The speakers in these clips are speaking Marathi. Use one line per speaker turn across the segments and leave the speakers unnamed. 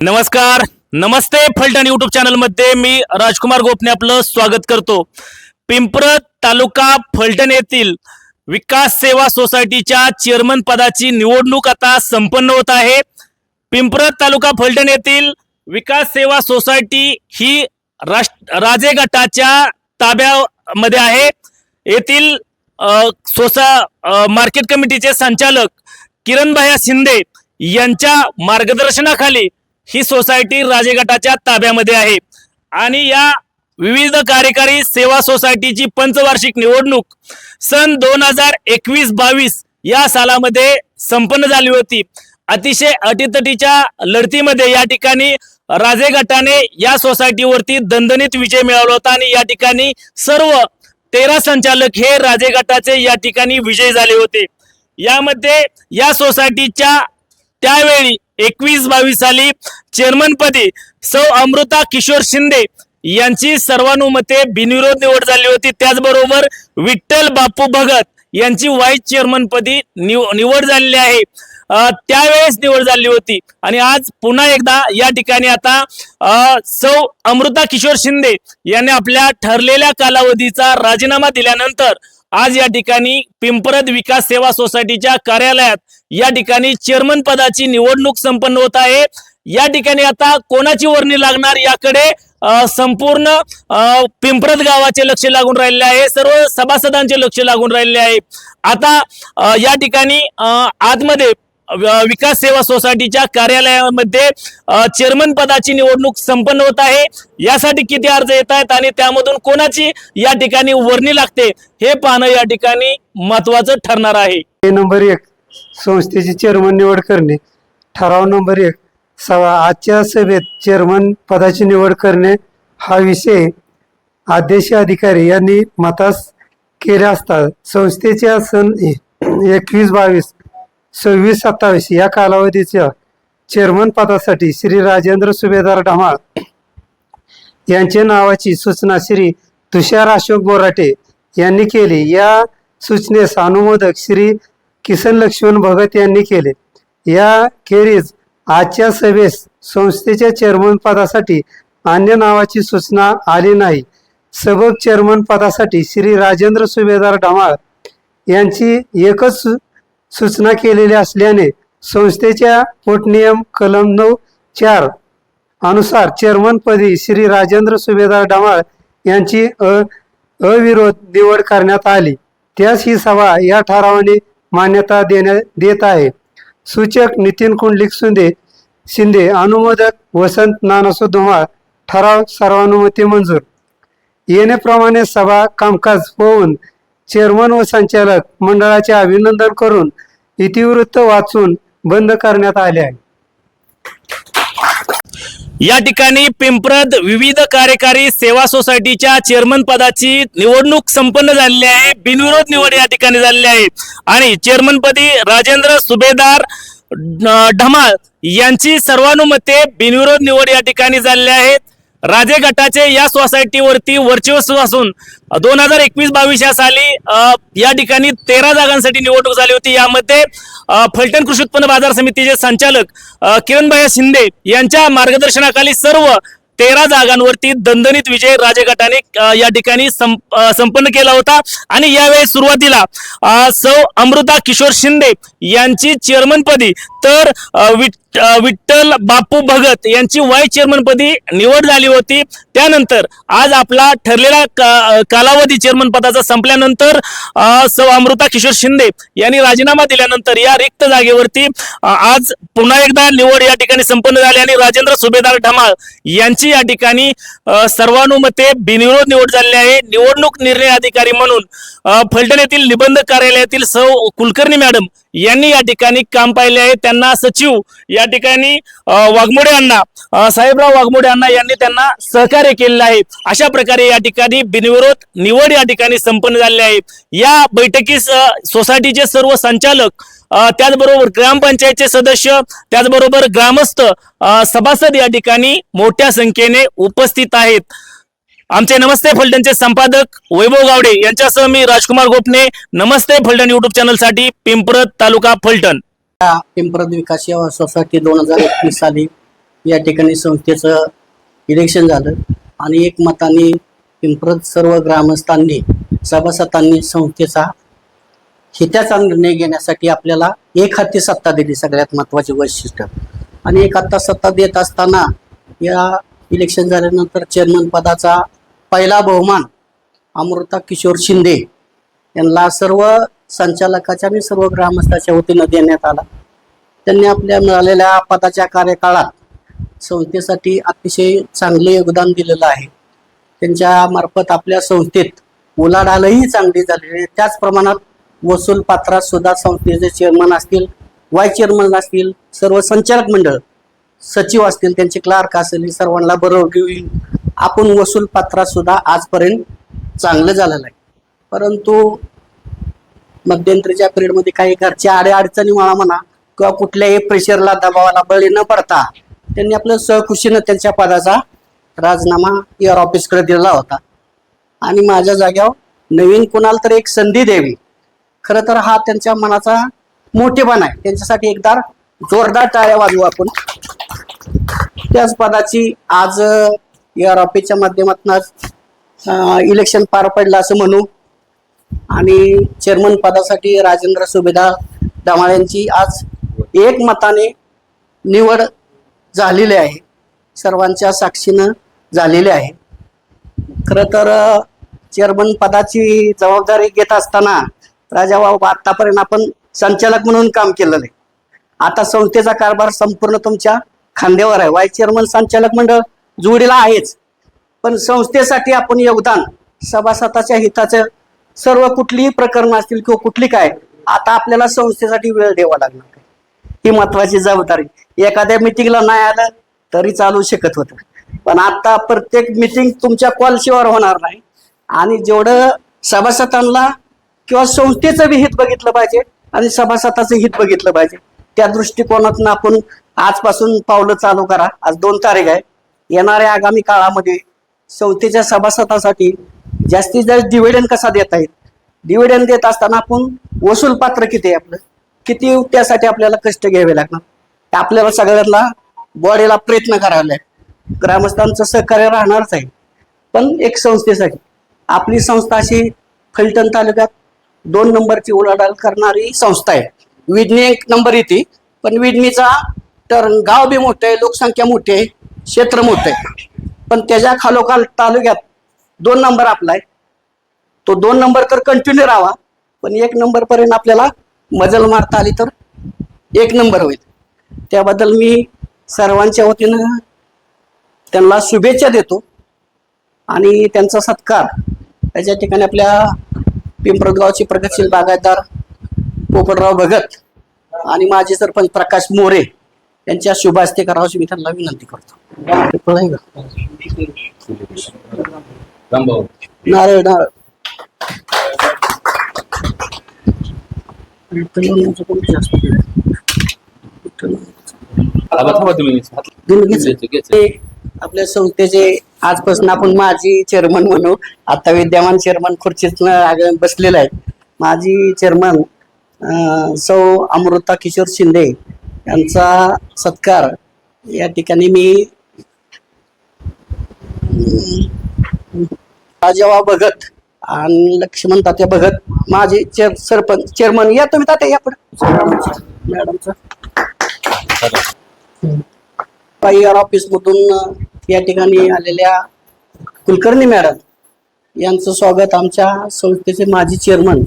नमस्कार. नमस्ते फलटण युट्यूब चॅनलमध्ये मी राजकुमार गोपने आपलं स्वागत करतो. पिंपरत तालुका फलटण येथील विकास सेवा सोसायटीच्या चेअरमन पदाची निवडणूक आता संपन्न होत आहे. पिंपरत तालुका फलटण येथील विकास सेवा सोसायटी ही राष्ट्र राजे गटाच्या ताब्यामध्ये आहे. येथील सोसा मार्केट कमिटीचे संचालक किरणभाया शिंदे यांच्या मार्गदर्शनाखाली ही सोसायटी राजे गटाच्या ताब्यामध्ये आहे. आणि या विविध कार्यकारी सेवा सोसायटीची पंचवार्षिक निवडणूक सन दोन हजार एकवीस बावीस या सालामध्ये संपन्न झाली होती. अतिशय अटीतटीच्या लढतीमध्ये या ठिकाणी राजे गटाने या सोसायटीवरती दणदणीत विजय मिळवला होता आणि या ठिकाणी सर्व तेरा संचालक हे राजे गटाचे या ठिकाणी विजय झाले होते. यामध्ये या सोसायटीच्या त्यावेळी एकवीस बावीस साली चेअरमनपदी सौ अमृता किशोर शिंदे यांची सर्वानुमते बिनविरोध निवड झाली होती. त्याचबरोबर विठ्ठल बापू भगत यांची व्हाईस चेअरमनपदी निव- निवड झालेली आहे. त्यावेळेस निवड झाली होती. आणि आज पुन्हा एकदा या ठिकाणी आता सौ अमृता किशोर शिंदे यांनी आपल्या ठरलेल्या कालावधीचा राजीनामा दिल्यानंतर आज या ठिकाणी पिंपरद विकास सेवा सोसायटीच्या कार्यालयात या ठिकाणी चेअरमन पदाची निवडणूक संपन्न होत आहे. या ठिकाणी आता कोणाची वर्णी लागणार याकडे संपूर्ण अ, पिंपरद गावाचे लक्ष लागून राहिले आहे. सर्व सभासदांचे लक्ष लागून राहिले आहे. आता या ठिकाणी आतमध्ये विकास सेवा सोसायटीच्या कार्यालयामध्ये चेअरमन पदाची निवडणूक संपन्न होत आहे. यासाठी किती अर्ज येत आहेत आणि त्यामधून कोणाची या ठिकाणी वर्णी लागते हे पाहणं या ठिकाणी महत्वाचं ठरणार आहे.
नंबर एक संस्थेची चेअरमन निवड करणे. ठराव नंबर एक सवा आजच्या सभेत चेअरमन पदाची निवड करणे हा विषय आदेश अधिकारी यांनी मतास केले असता. संस्थेच्या सन एकवीस बावीस सव्वीस सत्तावीस या कालावधीच्या चेअरमन पदासाठी श्री राजेंद्र सुभेदार ढमाळ यांच्या नावाची सूचना श्री तुषार अशोक बोराटे यांनी केली. या सूचनेस अनुमोदक श्री किसन लक्ष्मण भगत यांनी केले. या खेरीज आजच्या सभेस संस्थेच्या चेअरमन पदासाठी अन्य नावाची सूचना आली नाही. सबक चेअरमन पदासाठी श्री राजेंद्र सुभेदार ढमाळ यांची एकच सूचना केलेल्या असल्याने संस्थेच्या पोटनियम कलम नऊ चार अनुसार चेअरमनपदी श्री राजेंद्र सुभेदार डामाळ यांची अ अविरोध निवड करण्यात आली. त्यास ही सभा या ठरावाने मान्यता देण्यात देत आहे. सूचक नितीन कुंडलिक सुंदे शिंदे अनुमोदक वसंत नानासो धुमाळ ठराव सर्वानुमती मंजूर. येण्याप्रमाणे सभा कामकाज होऊन चेअरमन व संचालक मंडळाचे अभिनंदन करून इतिवृत्त वाचून बंद करण्यात आले आहे.
या ठिकाणी पिंपरद विविध कार्यकारी सेवा सोसायटीच्या चेअरमन पदाची निवडणूक संपन्न झालेली आहे. बिनविरोध निवड या ठिकाणी झालेली आहे. आणि चेअरमन पदी राजेंद्र सुभेदार ढमाल यांची सर्वानुमते बिनविरोध निवड या ठिकाणी झालेली आहेत राजे गटाचे या सोसायटीवरती वर्चस्व असून दोन हजार एकवीस बावीस या साली या ठिकाणी तेरा जागांसाठी निवडणूक झाली होती. यामध्ये फलटण कृषी उत्पन्न बाजार समितीचे संचालक किरणभाई शिंदे यांच्या मार्गदर्शनाखाली सर्व तेरा जागांवरती दणदणीत विजय राजे गटाने या ठिकाणी संप- संपन्न केला होता. आणि यावेळी सुरुवातीला सौ अमृता किशोर शिंदे यांची चेअरमनपदी तर विठ- विठ्ठल बापू भगत यांची वाईस चेअरमनपदी निवड झाली होती. त्यानंतर आज आपला ठरलेला का- कालावधी चेअरमन पदाचा संपल्यानंतर सौ अमृता किशोर शिंदे यांनी राजीनामा दिल्यानंतर या रिक्त जागेवरती आज पुन्हा एकदा निवड या ठिकाणी संपन्न झाली आणि राजेंद्र सुभेदार ढमाळ यांची या ठिकाणी सर्वानुमते बिनविरोध निवड झालेली आहे. निवडणूक निर्णय अधिकारी म्हणून फलटण येथील निबंध कार्यालयातील सौ कुलकर्णी मॅडम यांनी या ठिकाणी काम पाहिले आहे. त्यांना सचिव या ठिकाणी वाघमोडे यांना साहेबराव वाघमोडे यांना यांनी त्यांना सहकार्य केलेलं आहे. अशा प्रकारे या ठिकाणी बिनविरोध निवड या ठिकाणी संपन्न झालेली आहे. या बैठकीस सोसायटीचे सर्व संचालक त्याचबरोबर ग्रामपंचायतचे सदस्य त्याचबरोबर ग्रामस्थ सभासद या ठिकाणी मोठ्या संख्येने उपस्थित आहेत. आमचे नमस्ते फलटणचे संपादक वैभव गावडे. यांच्यासह मी राजकुमार गोपने. नमस्ते फलटण युट्यूब चॅनलसाठी पिंपरत तालुका फलटण.
पिंपरत विकास सेवा सोसायटी दोन हजार एकवीस साली या ठिकाणी संस्थेचं इलेक्शन झालं. आणि एक मताने पिंपरत सर्व ग्रामस्थांनी सभासदांनी संस्थेचा हिताचा निर्णय घेण्यासाठी आपल्याला एक हाती सत्ता दिली सगळ्यात महत्त्वाचे वैशिष्ट्य. आणि एक हातात सत्ता देत असताना या इलेक्शन झाल्यानंतर चेअरमन पदाचा पहिला बहुमान अमृता किशोर शिंदे यांना सर्व संचालकाच्या आणि सर्व ग्रामस्थाच्या वतीनं देण्यात आला. त्यांनी आपल्या मिळालेल्या पदाच्या कार्यकाळात संस्थेसाठी अतिशय चांगले योगदान दिलेलं आहे. त्यांच्या मार्फत आपल्या संस्थेत उलाढालही चांगली झालेली आहे. त्याच प्रमाणात वसूल पात्रात सुद्धा संस्थेचे चेअरमन असतील वाईस चेअरमन असतील सर्व संचालक मंडळ सचिव असतील त्यांचे क्लार्क असेल सर्वांना बरोबर घेऊन आपण वसूल पात्रात सुद्धा आजपर्यंत चांगलं झालेलं आहे. परंतु मध्यंतरीच्या पिरियडमध्ये काही घरच्या आडे अडचणी मला म्हणा किंवा कुठल्याही प्रेशरला दबावाला बळी न पडता त्यांनी आपलं सहकुशीनं त्यांच्या पदाचा राजीनामा ER एअर ऑफिसकडे दिला होता. आणि माझ्या जाग्यावर नवीन कुणाला तर एक संधी द्यावी. खरं तर हा त्यांच्या मनाचा मोठेपणा आहे. त्यांच्यासाठी एकदा जोरदार टाळ्या वाजवू आपण. त्याच पदाची आज या रॉपीच्या माध्यमातून इलेक्शन पार पडलं असं म्हणू. आणि चेअरमन पदासाठी राजेंद्र सुभेदार डमाळ यांची आज एक मताने निवड झालेली आहे. सर्वांच्या साक्षीनं झालेली आहे. खरं तर चेअरमन पदाची जबाबदारी घेत असताना राजाबाबा आतापर्यंत आपण संचालक म्हणून काम केलेलं आहे. आता संस्थेचा कारभार संपूर्ण तुमच्या खांद्यावर आहे. वाईस चेअरमन संचालक मंडळ जोडीला आहेच. पण संस्थेसाठी आपण योगदान सभासदाच्या हिताचं सर्व कुठलीही प्रकरणं असतील किंवा कुठली काय आता आपल्याला संस्थेसाठी वेळ द्यावा लागणार ही महत्वाची जबाबदारी. एखाद्या मिटिंगला नाही आलं तरी चालू शकत होतं. पण आता प्रत्येक मिटिंग तुमच्या कॉलशीवर होणार नाही. आणि जेवढं सभासदांना किंवा संस्थेचं बी हित बघितलं पाहिजे आणि सभासदाचं हित बघितलं पाहिजे त्या दृष्टिकोनातून आपण आजपासून पावलं चालू करा. आज दोन तारीख आहे. येणाऱ्या आगामी काळामध्ये संस्थेच्या सभासदासाठी जास्तीत जास्त डिव्हिडंड कसा देता येईल? डिव्हिडंड देत असताना आपण वसूल पात्र किती आहे आपलं? किती त्यासाठी आपल्याला कष्ट घ्यावे लागणार? ते आपल्याला सगळ्यांना बॉडीला प्रयत्न करावे लागेल ग्रामस्थांचं सहकार्य राहणारच आहे. पण एक संस्थेसाठी. आपली संस्था अशी फलटण तालुक्यात दोन नंबरची उलाढाल करणारी संस्था आहे. विडणी एक नंबर येते. पण विडणीचा तर गाव बी मोठं आहे लोकसंख्या मोठी आहे. क्षेत्र मोठं आहे. पण त्याच्या खालोखाल तालुक्यात दोन नंबर आपला आहे. तो दोन नंबर तर कंटिन्यू राहावा. पण एक नंबर पर्यंत आपल्याला मजल मारता आली तर एक नंबर होईल. त्याबद्दल मी सर्वांच्या वतीनं त्यांना शुभेच्छा देतो. आणि त्यांचा सत्कार त्याच्या ठिकाणी आपल्या पिंपरगावचे प्रगतशील बागायतदार पोपटराव भगत आणि माजी सरपंच प्रकाश मोरे यांच्या शुभ हस्ते करावं मी त्यांना विनंती करतो. नारळ नारळ आहे? आपल्या संस्थेचे आजपासून आपण माजी चेअरमन म्हणू. आता विद्यमान चेअरमन खुर्चीत बसलेले आहेत माजी चेअरमन सौ अमृता किशोर शिंदे. त्यांचा सत्कार या ठिकाणी मी राजेवा भगत आणि लक्ष्मण तात्या भगत माझे चेअर सरपंच चेअरमन या तुम्ही तात्या या पुढे. मॅडमचं. आर ऑफिस मधून या ठिकाणी आलेल्या कुलकर्णी मॅडम यांचं स्वागत आमच्या संस्थेचे माजी चेअरमन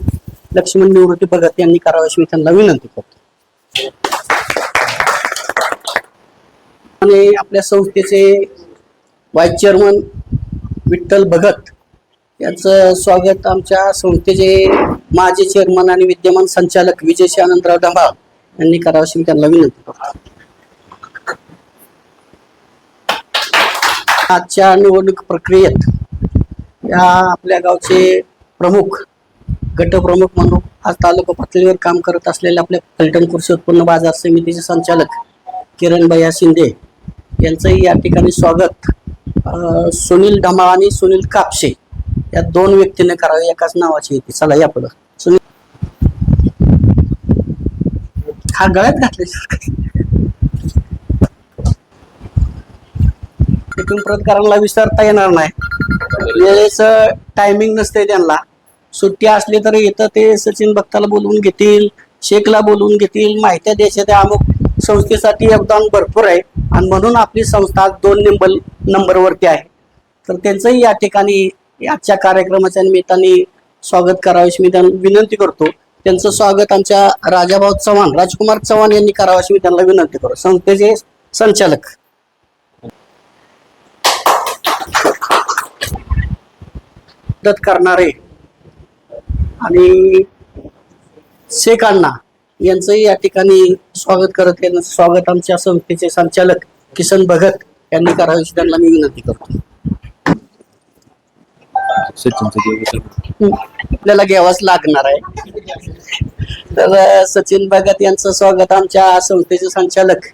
लक्ष्मण निवृत्ती भगत यांनी करावं अशी मी त्यांना विनंती करतो. आणि आपल्या संस्थेचे व्हाईस चेअरमन विठ्ठल भगत यांचं स्वागत आमच्या संस्थेचे माजी चेअरमन आणि विद्यमान संचालक विजय आनंदराव डंबाळ यांनी करावं अशी मी त्यांना विनंती करतो. आजच्या निवडणूक प्रक्रियेत या आपल्या गावचे प्रमुख गटप्रमुख म्हणून आज तालुका पातळीवर काम करत असलेले आपल्या पर्यटन कृषी उत्पन्न बाजार समितीचे संचालक किरण भैया शिंदे यांचंही या ठिकाणी स्वागत. सुनील ढमाळ आणि सुनील कापशे या दोन व्यक्तीने करावे एकाच नावाची येते चला या पुढं. सुनील हा गळ्यात घातले तिथून पिंपरतकरांना विसरता येणार नाही. वेळेच टायमिंग नसते त्यांना. सुट्टी असली तर इथं ते सचिन भक्ताला बोलवून घेतील शेखला बोलवून घेतील माहित्या द्यायच्या त्या अमुक संस्थेसाठी योगदान भरपूर आहे. आणि म्हणून आपली संस्था दोन नंबर नंबरवरती आहे. तर त्यांचंही या ठिकाणी आजच्या कार्यक्रमाच्या निमित्ताने स्वागत करावेस मी त्यांना विनंती करतो. त्यांचं स्वागत आमच्या राजाभाऊ चव्हाण राजकुमार चव्हाण यांनी करावं अशी मी त्यांना विनंती करतो. संस्थेचे संचालक. मदत करणारे आणि शेख अण्णा. यांचंही या ठिकाणी स्वागत करत आहे स्वागत आमच्या संस्थेचे संचालक किसन भगत यांनी करावे त्यांना मी विनंती करतो. आपल्याला घ्यावाच लागणार आहे. तर सचिन भगत यांचं स्वागत आमच्या संस्थेचे संचालक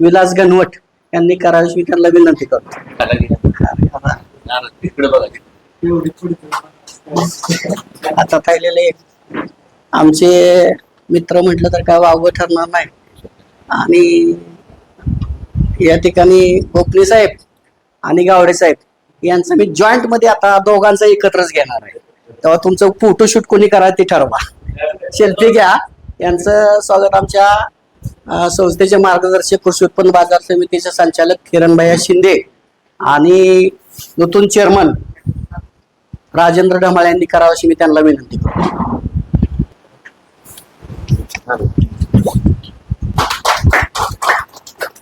विलास गणवट यांनी करावे मी त्यांना विनंती करतो. आता राहिलेले आमचे मित्र म्हटलं तर काय वावगं ठरणार नाही. आणि या ठिकाणी कोकणी साहेब आणि गावडे साहेब यांचं मी जॉईंटमध्ये आता दोघांचं एकत्रच घेणार आहे. तेव्हा तुमचं फोटोशूट कोणी करा ते ठरवा. सेल्फी घ्या. यांचं स्वागत आमच्या संस्थेचे मार्गदर्शक कृषी उत्पन्न बाजार समितीचे संचालक किरणभाई शिंदे आणि नूतन चेअरमन राजेंद्र ढमाळ यांनी करावं अशी मी त्यांना विनंती करतो.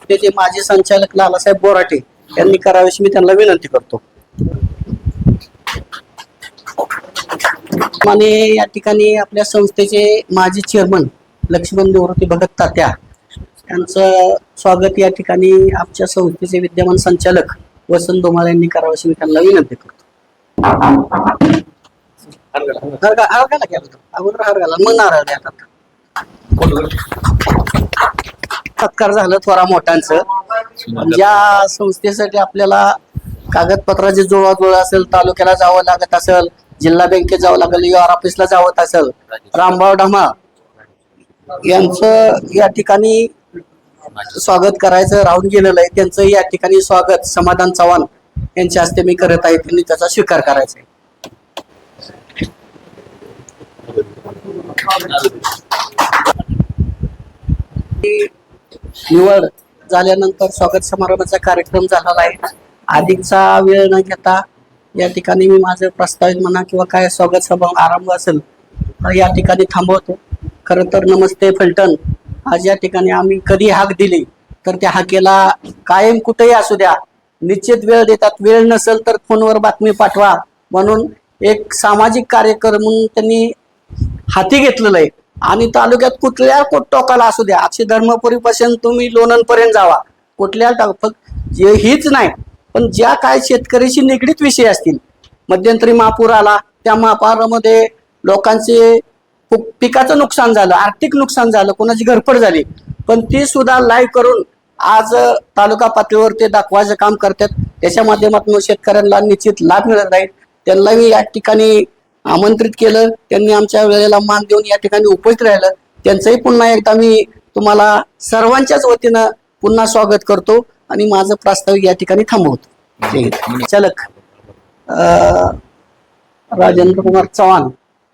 ते जे माजी संचालक लालासाहेब बोराटे यांनी करावे अशी मी त्यांना विनंती करतो. आणि या ठिकाणी आपल्या संस्थेचे माजी चेअरमन लक्ष्मण निवृत्ती भगत तात्या यांचं स्वागत या ठिकाणी आमच्या संस्थेचे विद्यमान संचालक वसंत धुमाळ यांनी करावं अशी मी त्यांना विनंती करतो. हार घाला. अगोदर हार घाला. मग नारळ द्या आता. सत्कार झालं थोडा मोठ्यांचं. या संस्थेसाठी आपल्याला कागदपत्राची जुळवाजुळ असेल तालुक्याला जावं लागत असेल जिल्हा बँकेत जावं लागेल युआर ऑफिसला जावं असेल रामभाऊ ढमा यांचं या ठिकाणी स्वागत करायचं राहून गेलेलं आहे. त्यांचं या ठिकाणी स्वागत समाधान चव्हाण यांच्या हस्ते मी करत आहे. त्यांनी त्याचा स्वीकार करायचा आहे. निवड झाल्यानंतर स्वागत समारंभाचा कार्यक्रम झालेला आहे. अधिकचा वेळ न घेता या ठिकाणी मी माझं प्रस्तावित म्हणा किंवा काय स्वागत समारंभ आरंभ असेल तर या ठिकाणी थांबवतो. खरं तर नमस्ते फलटण. आज या ठिकाणी आम्ही कधी हाक दिली तर त्या हाकेला कायम कुठेही असू द्या. निश्चित वेळ देतात वेळ नसेल तर फोनवर बातमी पाठवा. म्हणून एक सामाजिक कार्यक्रम म्हणून त्यांनी हाती घेतलेलं आहे. आणि तालुक्यात कुठल्या टोकाला असू द्या अक्षय धर्मपुरीपासून तुम्ही लोणंदपर्यंत जावा. कुठल्या फक्त हीच नाही पण ज्या काय शेतकऱ्याशी निगडीत विषय असतील मध्यंतरी महापूर आला त्या महापारामध्ये लोकांचे पिकाचं नुकसान झालं आर्थिक नुकसान झालं कोणाची घरपड झाली पण ती सुद्धा लाईव्ह करून आज तालुका पातळीवर ते दाखवायचं काम करतात. त्याच्या माध्यमातून शेतकऱ्यांना निश्चित लाभ मिळत नाही. त्यांना मी या ठिकाणी आमंत्रित केलं त्यांनी आमच्या वेळेला मान देऊन या ठिकाणी उपस्थित राहिलं. त्यांचंही पुन्हा एकदा मी तुम्हाला सर्वांच्याच वतीनं पुन्हा स्वागत करतो आणि माझं प्रास्ताविक या ठिकाणी थांबवतो. चालक राजेंद्र कुमार चव्हाण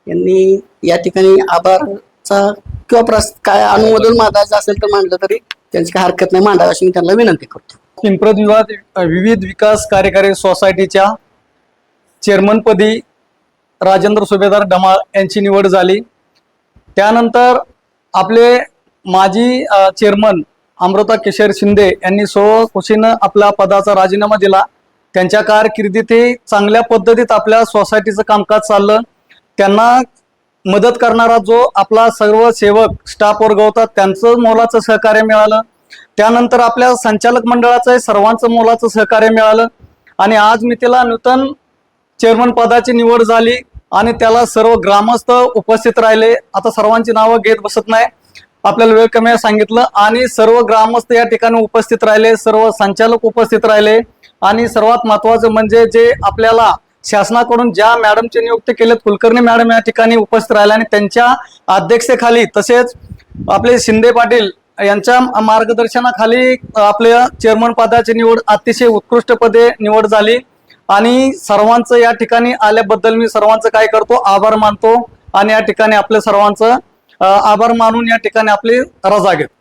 यांनी या ठिकाणी आभारचा किंवा प्रस काय अनुमोदन मांडायचं असेल तर मांडलं तरी त्यांची काही हरकत नाही. मांडावी अशी मी त्यांना विनंती करतो.
पिंपरत विवाद विविध विकास कार्यकारी सोसायटीच्या चेअरमनपदी राजेंद्र सुभेदार डमाळ यांची निवड झाली. त्यानंतर आपले माजी चेअरमन अमृता किशोर शिंदे यांनी स्वखुशीनं आपला पदाचा राजीनामा दिला. त्यांच्या कारकिर्दीतही चांगल्या पद्धतीत आपल्या सोसायटीचं कामकाज चाललं. त्यांना मदत करणारा जो आपला सर्व सेवक स्टाफ वर्ग होता त्यांचं मोलाचं सहकार्य मिळालं. त्यानंतर आपल्या संचालक मंडळाचं सर्वांचं मोलाचं सहकार्य मिळालं. आणि आज मी तिला नूतन चेअरमन पदाची निवड झाली. आणि त्याला सर्व ग्रामस्थ उपस्थित राहिले. आता सर्वांची नावं घेत बसत नाही. आपल्याला वेळ कमी आहे सांगितलं. आणि सर्व ग्रामस्थ या ठिकाणी उपस्थित राहिले. सर्व संचालक उपस्थित राहिले. आणि सर्वात महत्वाचं म्हणजे जे आपल्याला शासनाकडून ज्या मॅडमची नियुक्ती केलेत कुलकर्णी मॅडम या ठिकाणी उपस्थित राहिले आणि त्यांच्या अध्यक्षतेखाली तसेच आपले शिंदे पाटील यांच्या मार्गदर्शनाखाली आपल्या चेअरमन पदाची निवड अतिशय उत्कृष्टपणे निवड झाली. आणि सर्वांचं या ठिकाणी आल्याबद्दल मी सर्वांचं काय करतो आभार मानतो आणि या ठिकाणी आपल्या सर्वांचं आभार मानून या ठिकाणी आपली रजा घेतो.